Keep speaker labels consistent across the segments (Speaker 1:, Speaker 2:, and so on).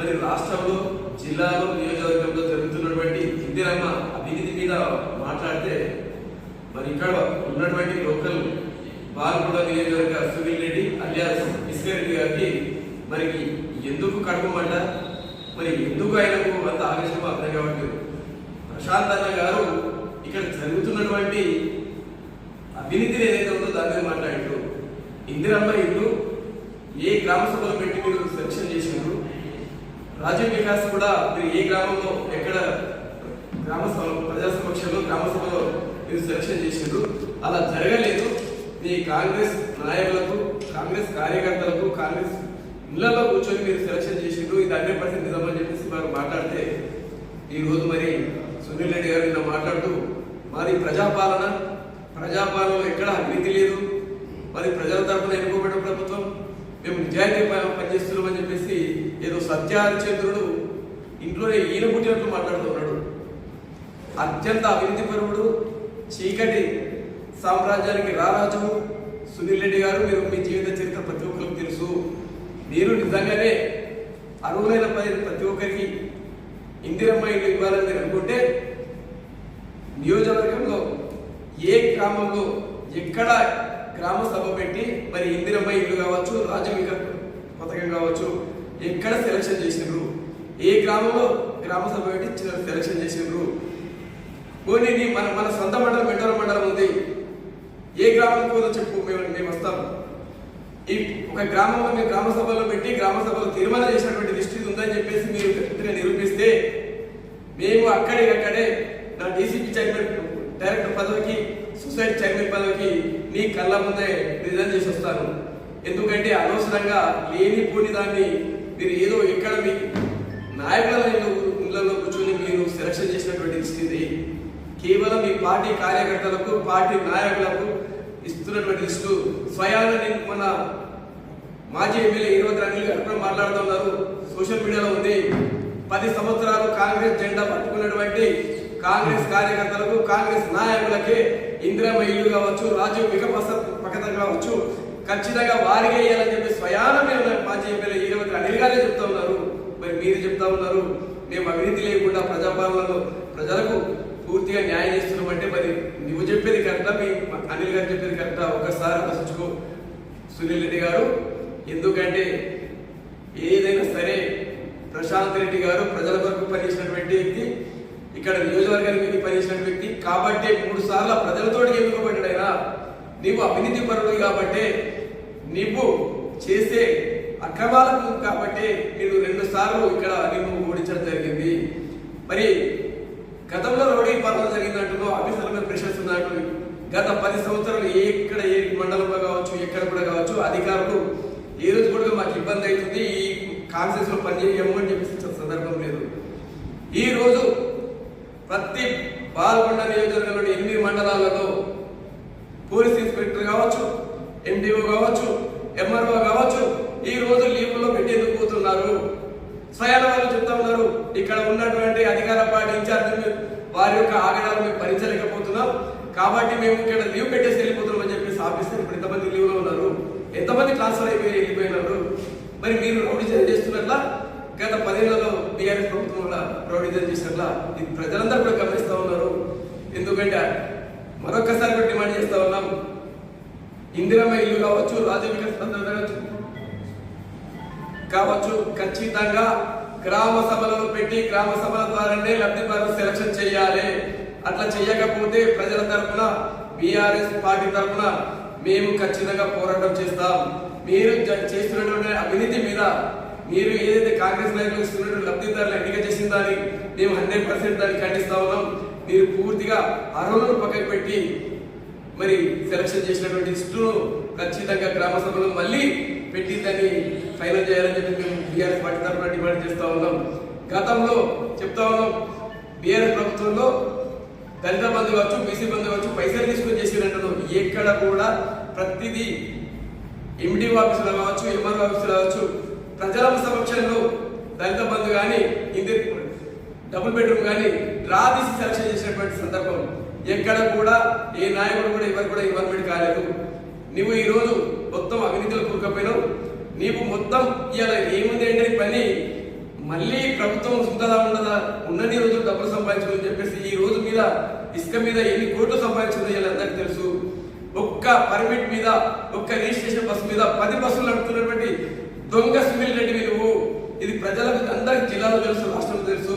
Speaker 1: మరి రాష్ట్రంలో జిల్లాలో నియోజకవర్గంలో జరుగుతున్నటువంటి ఇందిరమ్మ అభివృద్ధి మీద మాట్లాడితే మరి ఇక్కడ ఉన్నటువంటి లోకల్ బాలగూడ నియోజకవర్గ సునీల్ రెడ్డి అలియాస్ ఇస్కరెడ్డి గారికి మరి ఎందుకు కడపమంట మరి ఎందుకు ఆయనకు అంత ఆవేశం అర్థం కావట్లేదు? ప్రశాంత్ అన్న గారు ఇక్కడ జరుగుతున్నటువంటి అవినీతిని ఏదైతే ఉందో దాని మీద మాట్లాడారు ఇందిరమ్మ ఇల్లు ఏ గ్రామ సభలో పెట్టి మీరు సెలక్షన్ చేసినారు రాజీవ్ వికాస్ కూడా మీరు ఏ గ్రామంలో ఎక్కడ గ్రామ సభ ప్రజా సమక్షంలో గ్రామ సభలో మీరు సెలక్షన్ చేసిండ్రు? అలా జరగలేదు. మీ కాంగ్రెస్ నాయకులకు కాంగ్రెస్ కార్యకర్తలకు కాంగ్రెస్ ఇళ్ళలో కూర్చొని మీరు సెలక్షన్ చేసిండ్రు. ఇది హండ్రెడ్ పర్సెంట్ నిజమని చెప్పేసి వారు మాట్లాడితే ఈ రోజు మరి సునీల్ రెడ్డి గారు నిన్న మాట్లాడుతూ మరి ప్రజాపాలన. ప్రజాపాలనలో ఎక్కడ అవినీతి లేదు. మరి ప్రజల తరపున ఎన్నుకోబడిన ప్రభుత్వం. మేము నిజాయితీ పనిచేస్తున్నామని చెప్పేసి ఏదో సత్యహరిచంద్రుడు ఇంట్లోనే ఈయన పుట్టినట్లు మాట్లాడుతున్నాడు అత్యంత అవినీతి పరువుడు చీకటి సామ్రాజ్యానికి రారాజు సునీల్ రెడ్డి గారు. మీరు మీ జీవిత చరిత్ర ప్రతి ఒక్కరికి తెలుసు. మీరు నిజంగానే అర్హులైన పరి- ప్రతి ఒక్కరికి ఇందిరమ్మ ఇల్లు ఇవ్వాలని మీరు అనుకుంటే నియోజకవర్గంలో ఏ గ్రామంలో ఎక్కడ గ్రామ సభ పెట్టి మరి ఇందిరమ్మ ఇల్లు కావచ్చు రాజవిక పథకం కావచ్చు ఎక్కడ సెలక్షన్ చేసినారు? ఏ గ్రామంలో గ్రామ సభ పెట్టి సెలక్షన్ చేసినారు? పోనీ మన మన సొంత మండలం మెండల మండలం ఉంది. ఏ గ్రామం కూడా చెప్పు మేము మేము వస్తాం. ఈ ఒక గ్రామంలో మీరు గ్రామ సభలో పెట్టి గ్రామ సభలో తీర్మానం చేసినటువంటి లిస్ట్ ఉందని చెప్పేసి మీరు గట్టిగా నిరూపిస్తే మేము అక్కడే అక్కడే నా డీసీపీ చైర్మన్ డైరెక్టర్ పదవికి సొసైటీ చైర్మన్ పదవికి నీ కళ్ళ ముందే రిజైన్ చేసి వస్తాను. ఎందుకంటే అనవసరంగా లేనిపోని దాన్ని మీరు ఏదో ఎక్కడ మీ నాయకుల ఇళ్ళలో కూర్చొని మీరు సెలక్షన్ చేసినటువంటి స్థితి కేవలం మీ పార్టీ కార్యకర్తలకు పార్టీ నాయకులకు ఇస్తున్నటువంటి లిస్టు. స్వయాన నేను మన మాజీ ఎమ్మెల్యే ఇరవై అనిల్ గారు మాట్లాడుతున్నారు సోషల్ మీడియాలో ఉంది. పది సంవత్సరాలు కాంగ్రెస్ జెండా పట్టుకున్నటువంటి కాంగ్రెస్ కార్యకర్తలకు కాంగ్రెస్ నాయకులకి ఇందిరామ ఇల్లు కావచ్చు రాజీవ్ వికపస పథకం కావచ్చు ఖచ్చితంగా వారికే ఇవ్వాలని చెప్పేసి స్వయాన మీరు మాజీ ఎమ్మెల్యే ఇరవై అనిల్ గారే చెప్తా ఉన్నారు మరి మీరు చెప్తా ఉన్నారు మేము అవినీతి లేకుండా ప్రజాపాలనలో ప్రజలకు పూర్తిగా న్యాయం చేస్తున్నామంటే మరి నువ్వు చెప్పేది కరెక్టా మీ అనిల్ గారు చెప్పేది కరెక్టా ఒకసారి ఆలోచించుకో సునీల్ రెడ్డి గారు ఎందుకంటే ఏదైనా సరే ప్రశాంత్ రెడ్డి గారు ప్రజల కొరకు పనిచేసినటువంటి వ్యక్తి ఇక్కడ నియోజకవర్గానికి వెళ్ళి పనిచేసిన వ్యక్తి కాబట్టి మూడు సార్లు ప్రజలతోటి ఎన్నుకోబడ్డాడైనా నీవు అవినీతి పరుడు కాబట్టి నీవు చేసే అక్రమాలకు కాబట్టి నేను రెండు సార్లు ఇక్కడ నిన్ను ఓడించడం జరిగింది. మరి గతంలో రౌడీ పాలన జరిగినట్టుగా ఆఫీసర్ల మీద ప్రెషర్స్ ఉన్నట్టు గత పది సంవత్సరాలు ఏ ఎక్కడ ఏ మండలంలో కావచ్చు ఎక్కడ కూడా కావచ్చు అధికారులు ఏ రోజు కూడా మాకు ఇబ్బంది అవుతుంది. ఈ కాన్సెన్స్లో పనిచేయము అని చెప్పేసి సందర్భం లేదు. ఈ రోజు ప్రతి పాల్గొండ నియోజకవర్గంలో ఎనిమిది మండలాలలో పోలీస్ ఇన్స్పెక్టర్ కావచ్చు ఎండిఓ కావచ్చు ఎంఆర్ఓ కావచ్చు ఈ రోజు లీవ్లో పెట్టేందుకు పోతున్నారు స్వయాన వాళ్ళు చెప్తా ఉన్నారు ఇక్కడ ఉన్నటువంటి అధికార పార్టీ ఇన్ఛార్జ్ వారి యొక్క ఆగడాలు మేము భరించలేకపోతున్నాం. కాబట్టి మేము ఇక్కడ లీవ్ పెట్టేసి వెళ్ళిపోతున్నాం అని చెప్పేసి ఆఫీసర్ ఇప్పుడు ఎంతమంది లీవ్లో ఉన్నారు. ఎంతమంది ట్రాన్స్ఫర్ అయిపోయి వెళ్ళిపోయినారు? మరి మీరు రౌడీజన్ చేస్తున్నట్లా? గత పదేళ్ళలో బీఆర్ఎస్ ప్రభుత్వం వల్ల రౌడీజన్ చేసినట్లా? ఇది ప్రజలందరూ కూడా గమనిస్తూ ఉన్నారు. ఎందుకంటే మరొకసారి కూడా డిమాండ్ చేస్తా ఉన్నాం. ఇందిరమ్మ ఇల్లు కావచ్చు రాజీవ్ వికాస్ కావచ్చు కావచ్చు ఖచ్చితంగా గ్రామ సభలను పెట్టి గ్రామ సభల ద్వారానే లబ్ధిదారులు సెలక్షన్ చేయాలి. అట్లా చేయకపోతే ప్రజల తరఫున బీఆర్ఎస్ పార్టీ తరఫున మేము ఖచ్చితంగా పోరాటం చేస్తాం. మీరు చేస్తున్నటువంటి అవినీతి మీద మీరు ఏదైతే కాంగ్రెస్ నాయకులు ఇస్తున్నటువంటి లబ్ధిదారులు ఎన్నిక చేసిన దాన్ని మేము హండ్రెడ్ పర్సెంట్ దాన్ని ఖండిస్తా ఉన్నాం. మీరు పూర్తిగా అర్హులను పక్కకు పెట్టి మరి సెలక్షన్ చేసినటువంటి లిస్టును ఖచ్చితంగా గ్రామ సభలో మళ్ళీ పెట్టి దాన్ని ఫైనల్ చేయాలని చెప్పి మేము బీఆర్ఎస్ పార్టీ తరఫున డిమాండ్ చేస్తూ ఉన్నాం. గతంలో చెప్తా ఉన్నాం బీఆర్ఎస్ ప్రభుత్వంలో దళిత బంధు కావచ్చు బీసీ బంధు కావచ్చు పైసలు తీసుకొని చేసినట్టు ఎక్కడ కూడా ప్రతిదీ ఎండిఓ ఆఫీసులో కావచ్చు ఎంఆర్ఓ ఆఫీసులో కావచ్చు ప్రజల సమక్షంలో దళిత బంధు కానీ ఇది డబుల్ బెడ్రూమ్ కానీ డ్రా తీసి సెలక్షన్ చేసినటువంటి సందర్భం. ఎక్కడ కూడా ఏ నాయకుడు కూడా ఎవరు కూడా ఇన్వాల్వ్మెంట్ కాలేదు. నువ్వు ఈరోజు మొత్తం అవినీతిలో కూరుకపోయినావు. నీవు మొత్తం ఇవాళ ఏముంది అంటే పని. మళ్ళీ ప్రభుత్వం ఉంటుందా ఉండదా? ఉన్నన్ని రోజులు డబ్బులు సంపాదించుకుని చెప్పేసి ఈ రోజు మీద ఇసుక మీద ఎన్ని కోట్లు సంపాదించుకుందో వీళ్ళందరికీ తెలుసు. ఒక్క పర్మిట్ మీద ఒక్క రిజిస్ట్రేషన్ బస్సు మీద పది బస్సులు నడుపుతున్నటువంటి దొంగ సునీల్ రెడ్డి నువ్వు. ఇది ప్రజలకు అందరికి జిల్లాలో తెలుసు రాష్ట్రంలో తెలుసు.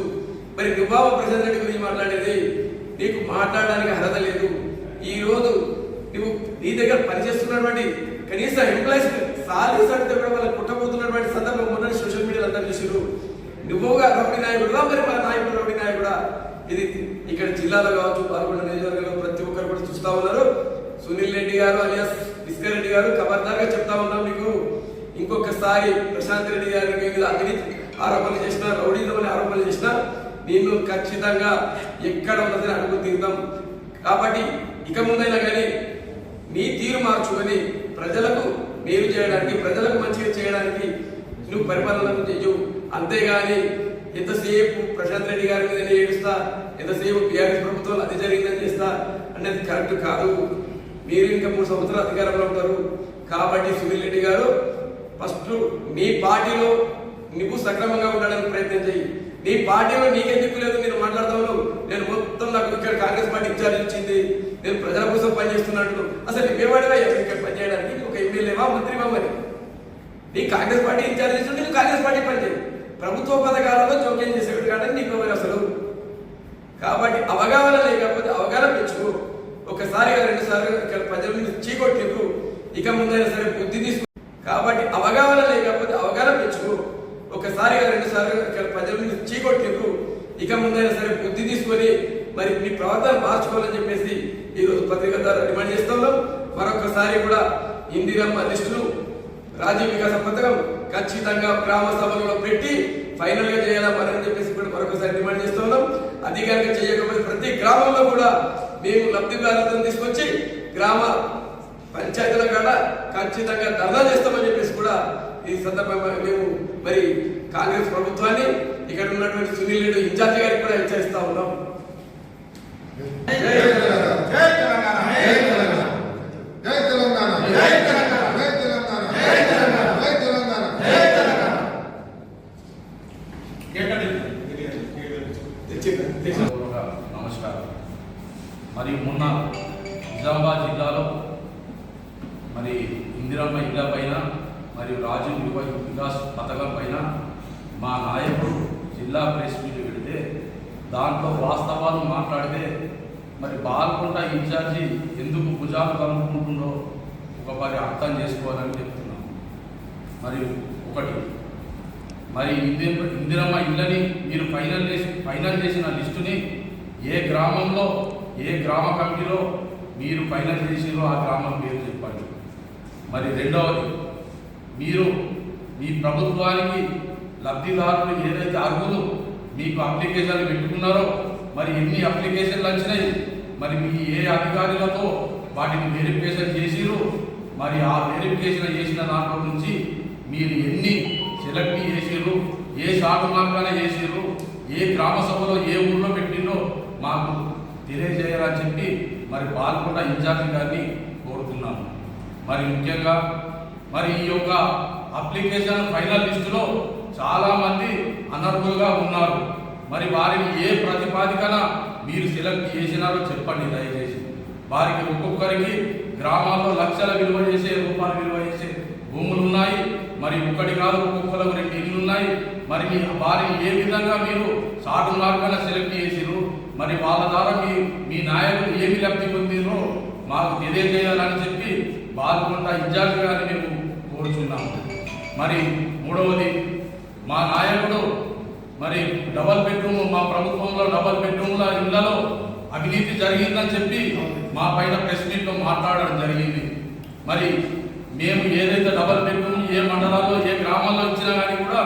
Speaker 1: మరి నువ్వావ ప్రజల రెడ్డి గురించి మాట్లాడేది? నీకు మాట్లాడడానికి అర్హత లేదు. ఈ రోజు నువ్వు నీ దగ్గర పనిచేస్తున్నటువంటి కనీసం ఎంప్లాయీస్ సాలరీస్ అడితే కూడా వాళ్ళకి పుట్టబోతున్నటువంటి సందర్భం మొన్న సోషల్ మీడియాలో అందరూ చూసారు నువ్వుగా రౌడీ నాయకుడుగా మరి మా నాయకుడు రౌడీ నాయకుడా? ఇది ఇక్కడ జిల్లాలో కావచ్చు పాల్గొండ నియోజకవర్గంలో ప్రతి ఒక్కరు కూడా చూస్తా ఉన్నారు. సునీల్ రెడ్డి గారు అలియాస్ విస్కర్ రెడ్డి గారు ఖబర్దార్గా చెప్తా ఉన్నాం మీకు. ఇంకొకసారి ప్రశాంత్ రెడ్డి గారి మీద అవినీతి ఆరోపణలు చేసిన రౌడీజం ఆరోపణలు చేసిన నిన్ను ఖచ్చితంగా ఎక్కడ ఉన్నదని అడుగు తీరుతాం. కాబట్టి ఇక ముందైనా కానీ నీ తీరు మార్చుకొని ప్రజలకు మేలు చేయడానికి ప్రజలకు మంచిగా చేయడానికి నువ్వు పరిపాలన చేయు అంతేగాని ఎంతసేపు ప్రశాంత్ రెడ్డి గారి మీద నేను ఏడుస్తా ఎంతసేపు బీఆర్ఎస్ ప్రభుత్వం అది జరిగిందని చేస్తా అనేది కరెక్ట్ కాదు. మీరు ఇంకా మూడు సంవత్సరాలు అధికారంలో ఉంటారు. కాబట్టి సునీల్ రెడ్డి గారు ఫస్ట్ నీ పార్టీలో నువ్వు సక్రమంగా ఉండడానికి ప్రయత్నం చేయి నీ పార్టీలో నీకే లేదు? నేను మాట్లాడతాను. నేను మొత్తం నాకు ఇక్కడ కాంగ్రెస్ పార్టీ ఇన్ఛార్జ్ ఇచ్చింది. నేను ప్రజల కోసం పనిచేస్తున్నట్టు. అసలు నువ్వేవాడివా ఇక్కడ పనిచేయడానికి ఒక ఎమ్మెల్యేవా మంత్రివా మరి. నీ కాంగ్రెస్ పార్టీ ఇన్ఛార్జ్ ఇస్తుంటే నువ్వు కాంగ్రెస్ పార్టీ పనిచేయి. ప్రభుత్వ పథకాలలో జోక్యం చేసేవాడు కానీ నీకు ఎవరు అసలు? కాబట్టి అవగాహన లేకపోతే అవగాహన పెంచుకో. ఒకసారి రెండు సార్లు ఇక్కడ ప్రజల మీద చీకొట్టిండ్రు ఇక ముందైనా సరే బుద్ధి తీసుకు. కాబట్టి అవగాహన లేకపోతే అవగాహన పెంచుకో. ఒకసారి రెండు సార్లు ఇక్కడ ప్రజల మీద చీకొట్టిండ్రు ఇక ముందైనా సరే బుద్ధి తీసుకొని మరి మీ ప్రవర్తన మార్చుకోవాలని చెప్పేసి ఈ రోజు పత్రిక ద్వారా డిమాండ్ చేస్తున్నాం మరొకసారి కూడా ఇందిరమ్మ లిస్టును రాజ్య వికాస పథకం ఖచ్చితంగా గ్రామ సభలలో పెట్టి ఫైనల్గా చేయాలా అని చెప్పేసి కూడా మరొకసారి డిమాండ్ చేస్తున్నాం అధికారిక చేయకపోతే ప్రతి గ్రామంలో కూడా మేము లబ్ధిదారులను తీసుకొచ్చి గ్రామ పంచాయతీల కాడ ఖచ్చితంగా ధర్నా చేస్తామని చెప్పేసి కూడా ఈ సందర్భంగా మేము మరి కాంగ్రెస్ ప్రభుత్వాన్ని ఇక్కడ ఉన్నటువంటి సునీల్ రెడ్డి ఇన్ఛార్జి గారికి కూడా హెచ్చరిస్తా ఉన్నాం.
Speaker 2: దాంట్లో వాస్తవాలు మాట్లాడితే మరి బాల్కొండ ఇన్ఛార్జి ఎందుకు భుజాలు కలుపుకుంటుందో ఒక అర్థం చేసుకోవాలని చెప్తున్నాం మరి ఒకటి మరి ఇంది ఇందిరమ్మ ఇళ్ళని మీరు ఫైనల్ చేసి ఫైనల్ చేసిన లిస్టుని ఏ గ్రామంలో ఏ గ్రామ కమిటీలో మీరు ఫైనల్ చేసిరో ఆ గ్రామం పేరు చెప్పండి. మరి రెండవది మీరు మీ ప్రభుత్వానికి లబ్ధిదారులు ఏదైతే అర్హులు మీకు అప్లికేషన్లు పెట్టుకున్నారో మరి ఎన్ని అప్లికేషన్లు వచ్చినాయి? మరి మీ ఏ అధికారులతో వాటిని వెరిఫికేషన్ చేసిరు మరి ఆ వెరిఫికేషన్ చేసిన దాంట్లో నుంచి మీరు ఎన్ని సెలెక్ట్ చేసిర్రు? ఏ షార్ట్ మార్గాన చేసిర్రు? ఏ గ్రామ సభలో ఏ ఊళ్ళో పెట్టిందో మాకు తెలియజేయాలని చెప్పి మరి పాల్గొండ ఇన్ఛార్జి గారిని కోరుతున్నాము. మరి ముఖ్యంగా మరి ఈ యొక్క అప్లికేషన్ ఫైనల్ లిస్టులో చాలా మంది అనర్హులుగా ఉన్నారు. మరి వారిని ఏ ప్రతిపాదికన మీరు సెలెక్ట్ చేసినారో చెప్పండి దయచేసి. వారికి ఒక్కొక్కరికి గ్రామాల్లో లక్షల విలువ చేసే రూపాయలు విలువ చేసే భూములు ఉన్నాయి. మరి ఒకటి కాదు ఒక్కొక్కరు రెండు ఇల్లు ఉన్నాయి. మరి మీ వారిని ఏ విధంగా మీరు సాటు మార్గాన సెలెక్ట్ చేసిరు మరి వాళ్ళ ద్వారా మీ మీ నాయకులు ఏమి లబ్ధి పొందిరో మాకు తెలియజేయాలని చెప్పి బాల్కొండ ఇన్ఛార్జ్ గారిని మేము కోరుచున్నాము. మరి మూడవది మా నాయకుడు మరి డబల్ బెడ్రూమ్ మా ప్రభుత్వంలో డబల్ బెడ్రూమ్ల ఇళ్ళలో అవినీతి జరిగిందని చెప్పి మా పైన ప్రెస్ మీట్లో మాట్లాడడం జరిగింది. మరి మేము ఏదైతే డబల్ బెడ్రూమ్ ఏ మండలాల్లో ఏ గ్రామాల్లో ఇచ్చినా కానీ కూడా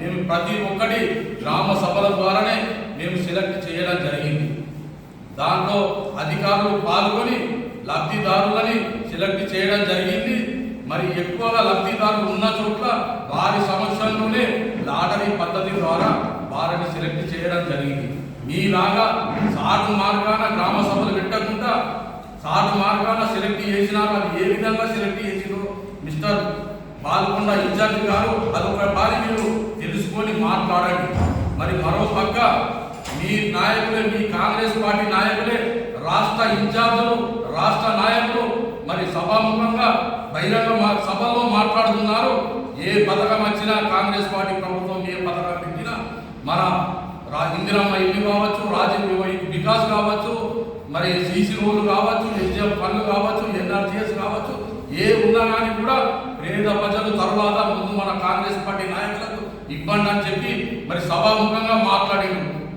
Speaker 2: మేము ప్రతి ఒక్కటి గ్రామ సభల ద్వారానే మేము సెలెక్ట్ చేయడం జరిగింది. దాంట్లో అధికారులు పాల్గొని లబ్ధిదారులని సెలెక్ట్ చేయడం జరిగింది. మరి ఎక్కువగా లబ్ధిదారులు ఉన్న చోట్ల వారి సమస్యల్లోనే లాటరీ పద్ధతి ద్వారా వారిని సెలెక్ట్ చేయడం జరిగింది. మీలాగా సాటు మార్గాన గ్రామ సభలు పెట్టకుండా సాటు మార్గాన సెలెక్ట్ చేసినా అది ఏ విధంగా సెలెక్ట్ చేసిరో మిస్టర్ పాల్గొన్న ఇన్ఛార్జి గారు అదొక బారి మీరు తెలుసుకొని మాట్లాడండి. మరి మరో పక్క మీ నాయకులే మీ కాంగ్రెస్ పార్టీ నాయకులే రాష్ట్ర ఇన్ఛార్జులు రాష్ట్ర నాయకులు మరి సభాముఖంగా బహిరంగ మా- సభలో మాట్లాడుతున్నారు. ఏ పథకం వచ్చినా కాంగ్రెస్ పార్టీ ప్రభుత్వం ఏ పథకం పెట్టినా మన రా ఇందిరమ్మ ఇల్లు కావచ్చు రాజీవ్ వికాస్ కావచ్చు మరి సీసీ రోడ్లు కావచ్చు ఎస్డిఎఫ్ ఫండ్ కావచ్చు ఎన్ఆర్టీఎస్ కావచ్చు ఏ ఉన్నా కానీ కూడా పేద ప్రజలు తర్వాత ముందు మన కాంగ్రెస్ పార్టీ నాయకులకు ఇబ్బంది అని చెప్పి మరి సభాముఖంగా మాట్లాడి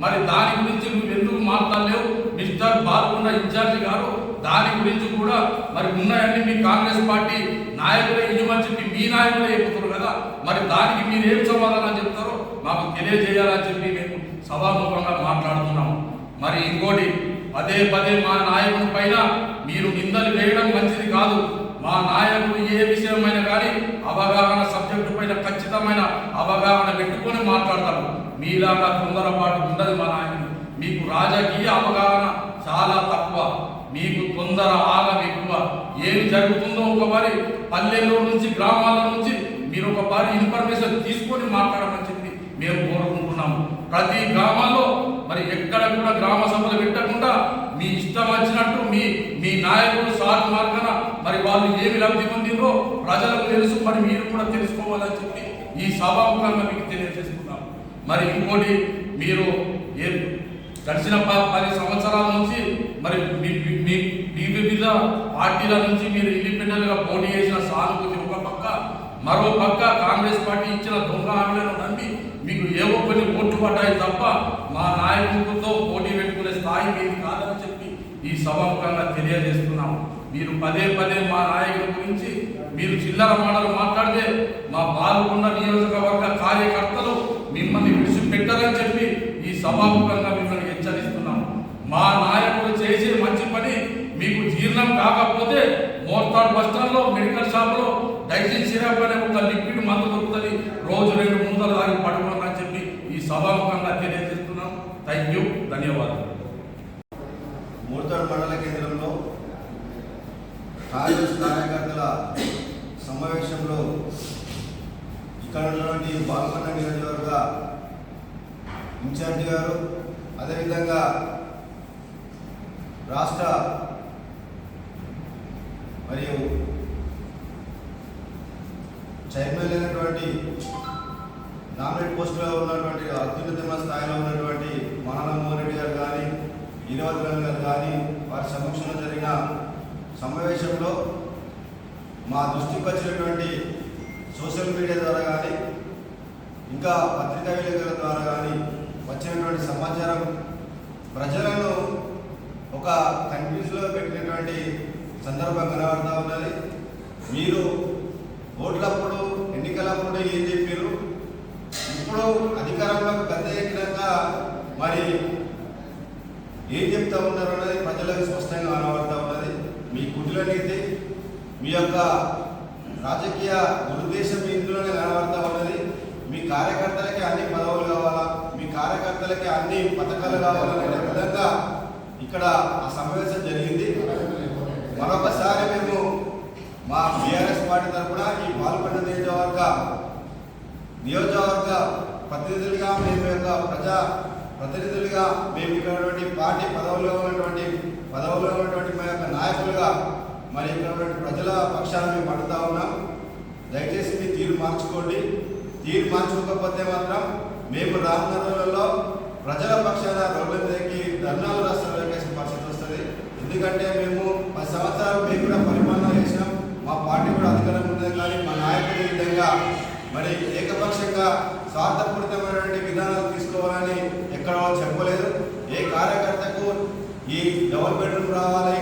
Speaker 2: మరి దాని గురించి నువ్వు ఎందుకు మాట్లాడలేవు? మిస్టర్ బాల్కొండ ఇన్ఛార్జ్ గారు దాని గురించి కూడా మరి ఉన్నాయన్నీ మీ కాంగ్రెస్ పార్టీ నాయకులే ఇల్లు చెప్పి మీ నాయకులే చెప్తారు కదా. మరి దానికి మీరు ఏం సమాధానం చెప్తారో మాకు తెలియజేయాలని చెప్పి మేము సభాముఖంగా మాట్లాడుతున్నాము మరి ఇంకోటి పదే పదే మా నాయకుని పైన మీరు నిందలు వేయడం మంచిది కాదు. మా నాయకుడు ఏ విషయమైనా కానీ అవగాహన సబ్జెక్టు పైన ఖచ్చితమైన అవగాహన పెట్టుకొని మాట్లాడతారు. మీలాగా తొందరపాటు ఉండదు మా నాయకుడు. మీకు రాజకీయ అవగాహన చాలా తక్కువ. మీకు తొందర ఆగం ఎక్కువ. ఏమి జరుగుతుందో ఒకసారి పల్లెల్లో నుంచి గ్రామాల నుంచి మీరు ఒకసారి ఇన్ఫర్మేషన్ తీసుకొని మాట్లాడమని చెప్పి మేము కోరుకుంటున్నాము. ప్రతి గ్రామాల్లో మరి ఎక్కడ కూడా గ్రామ సభలు పెట్టకుండా మీ ఇష్టం వచ్చినట్టు మీ మీ నాయకులు సార్ మార్గన మరి వాళ్ళు ఏమి లబ్ధి పొందిందో ప్రజలకు తెలుసు మరి మీరు కూడా తెలుసుకోవాలని చెప్పి ఈ సభాముఖంగా మీకు తెలియజేసుకున్నాం మరి ఇంకోటి మీరు ఏ గడిచిన పది సంవత్సరాల నుంచి మరి మీ- మీ- వివిధ పార్టీల నుంచి మీరు ఇండిపెండెంట్గా పోటీ చేసిన సానుభూతి ఒక పక్క మరో పక్క కాంగ్రెస్ పార్టీ ఇచ్చిన దొంగ హామీలను నమ్మి మీకు ఏవో కొన్ని ఓట్లు పడ్డాయి తప్ప మా నాయకులతో పోటీ పెట్టుకునే స్థాయి మీది కాదని చెప్పి ఈ సభాముఖంగా తెలియజేస్తున్నాము. మీరు పదే పదే మా నాయకుల గురించి మీరు చిల్లర మాటలు మాట్లాడితే మా పాల్గొన్న నియోజకవర్గ కార్యకర్తలు మిమ్మల్ని విడిచిపెట్టరని చెప్పి ఈ సభాముఖంగా మిమ్మల్ని మా నాయకులు చేసే మంచి పని మీకు జీర్ణం కాకపోతే మోర్తాడ్ బస్ మెడికల్ షాప్లో డైజెస్ట్ సిరప్ అనే ఒక లిక్విడ్ మందు దొరుకుతుంది. రోజు రెండు ముందలు దానికి పడుకోవాలని చెప్పి ఈ సభాముఖంగా తెలియజేస్తున్నాం. థ్యాంక్ యూ ధన్యవాదాలు.
Speaker 3: మూడతాడు మండల కేంద్రంలో కాంగ్రెస్ కార్యకర్తల సమావేశంలో ఇక్కడ ఉన్నటువంటి బాల్కొండ నియోజకవర్గ ఇన్ఛార్జి గారు అదేవిధంగా రాష్ట్ర మరియు చైర్మన్ అయినటువంటి నామినేట్ పోస్టులో ఉన్నటువంటి అత్యున్నతమైన స్థాయిలో ఉన్నటువంటి మానవ మోహన్ రెడ్డి గారు కానీ ఈరవద్రం గారు కానీ వారి సమక్షంలో జరిగిన సమావేశంలో మా దృష్టికి వచ్చినటువంటి సోషల్ మీడియా ద్వారా కానీ ఇంకా పత్రికా విలేకరుల ద్వారా కానీ వచ్చినటువంటి సమాచారం ప్రజలను ఒక కన్ఫ్యూజ్లో పెట్టినటువంటి సందర్భం కనబడతా ఉన్నది. మీరు ఓట్లప్పుడు ఎన్నికలప్పుడు ఏం చెప్పారు ఇప్పుడు అధికారంలోకి పెద్ద ఎక్కినాక మరి ఏం చెప్తా ఉన్నారు అనేది ప్రజలకు స్పష్టంగా కనబడతా ఉన్నది. మీ కుటిల మీ యొక్క రాజకీయ దురుద్దేశం ఇందులోనే కనబడతా ఉన్నది. మీ కార్యకర్తలకి అన్ని పదవులు కావాలా? మీ కార్యకర్తలకి అన్ని పథకాలు కావాలనే విధంగా ఇక్కడ ఆ సమావేశం జరిగింది. మరొకసారి మేము మా బీఆర్ఎస్ పార్టీ తరఫున ఈ పాల్గొండ నియోజకవర్గ నియోజకవర్గ ప్రతినిధులుగా మేము యొక్క ప్రజా ప్రతినిధులుగా మేము ఇక్కడ పార్టీ పదవుల్లో ఉన్నటువంటి పదవుల్లో ఉన్నటువంటి మా యొక్క నాయకులుగా మరి ఇక్కడ ప్రజల పక్షాన మేము పడుతూ ఉన్నాం. దయచేసి మీ తీరు మార్చుకోండి. తీరు మార్చుకోకపోతే మాత్రం మేము రానున్న ప్రజల పక్షాన రోడ్ల మీదకి ధర్నాలు రాష్ట్రాలు ఎందుకంటే మేము పది సంవత్సరాలు మేము కూడా పరిపాలన చేసినాం. మా పార్టీ కూడా అధికారం ఉన్నది కానీ మా నాయకులు ఈ విధంగా మరి ఏకపక్షంగా స్వార్థపూరితమైనటువంటి విధానాలు తీసుకోవాలని ఎక్కడ చెప్పలేదు. ఏ కార్యకర్తకు ఈ డబుల్ బెడ్రూమ్ రావాలి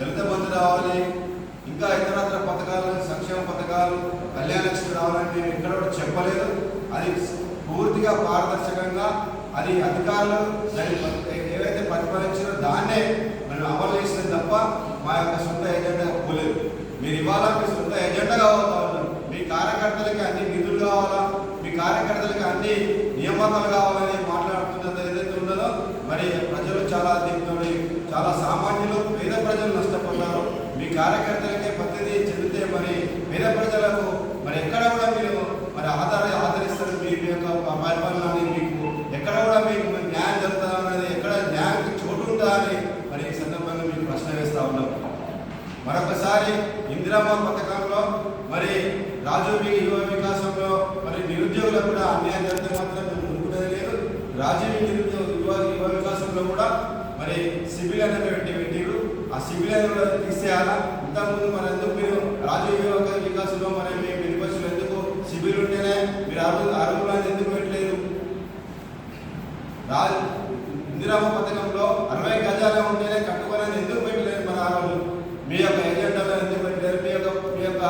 Speaker 3: దళిత బంధు రావాలి ఇంకా ఇతరత్ర పథకాలు సంక్షేమ పథకాలు కళ్యాణ లక్ష్మి రావాలని నేను ఎక్కడ కూడా చెప్పలేదు. అది పూర్తిగా పారదర్శకంగా అది అధికారులు దాన్ని ఏవైతే ప్రతిపాదించారో దాన్నే అమలు చేసింది తప్ప మా యొక్క సొంత ఎజెండా పోలేదు. మీరు ఇవాళ మీ సొంత ఎజెండా కావాలి మీ కార్యకర్తలకి అన్ని నిధులు కావాలా? మీ కార్యకర్తలకి అన్ని నియామకాలు కావాలని మాట్లాడుతున్నది ఏదైతే ఉన్నదో మరి ప్రజలు చాలా దీంతో చాలా సామాన్యులు పేద ప్రజలు నష్టపోతారు. మీ కార్యకర్తలకే ప్రతిదీ చెందితే మరి పేద ప్రజలకు మరి ఎక్కడ పరిపాలన మీకు ఎక్కడ కూడా మీకు న్యాయం జరుగుతుందా అనేది ఎక్కడ న్యాయానికి చోటు ఉందా అని మరి ఈ సందర్భంగా మీకు ప్రశ్న వేస్తా ఉన్నాం మరొకసారి ఇందిరామ పథకంలో మరి రాజీవ్ యువ వికాసంలో మరి నిరుద్యోగులకు కూడా అన్యాయం జరిగితే మాత్రం మేము ఊరుకునేది లేదు రాజీవ్ నిరుద్యోగ యువ యువ వికాసంలో కూడా మరి సివిల్ అనేది పెట్టి పెట్టిరు ఆ సివిల్ అనేది కూడా తీసేయాలా? ఇంతకుముందు మరి ఎందుకు మీరు రాజీవ్ యువ వికాసంలో మరి మీ యూనివర్సిటీలో ఎందుకు సివిల్ ఉంటేనే మీరు అరువు అరువులు అనేది ఎందుకు పెట్టలేదు? రా ఇందిరామ పథకంలో అరవై గజాలు ఉంటేనే కట్టుకోవాలని ఎందుకు పెట్టలేదు మన ఆ మీ యొక్క ఎజెండాలో ఎందుకు పెట్టలేరు మీ యొక్క మీ యొక్క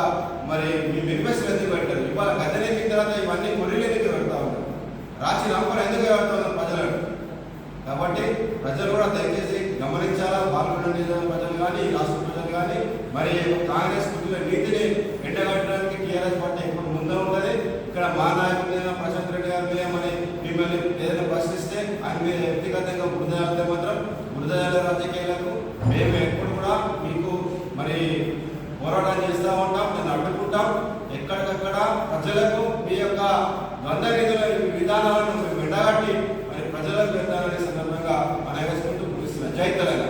Speaker 3: మరి మీ మేనిఫెస్టోలో ఎందుకు పెట్టారు ఇవాళ గజనెక్కిన తర్వాత ఇవన్నీ కొర్రీలు ఎందుకు పెడతా ఉన్నారు? రాచి నంబర్ ఎందుకు పెడతా ఉన్నారు? ప్రజలు కూడా దయచేసి గమనించాలా? పాల్గొండ నియోజకవర్గ ప్రజలు కానీ రాష్ట్ర ప్రజలు కానీ మరి కాంగ్రెస్ కుటుంబ నీతిని ఎండగట్టడానికి టీఆర్ఎస్ పార్టీ ఇప్పుడు ముందే ఉంటుంది ఇక్కడ మా నాయకుడు ప్రశాంత్ రెడ్డి గారు మీద మిమ్మల్ని ఏదైనా ప్రశ్నిస్తే అది మీద వ్యక్తిగతంగా బురద మాత్రం బురద రాజకీయాలకు మేము ఎప్పుడు కూడా మీకు మరి పోరాటం చేస్తూ ఉంటాం నేను అడ్డుకుంటాం. ఎక్కడికక్కడ ప్రజలకు మీ యొక్క ద్వంద్వ విధానాలను మేము ఎండగట్టి మరి ప్రజలకు పెట్టాలనే సందర్భంగా Jai Taranga.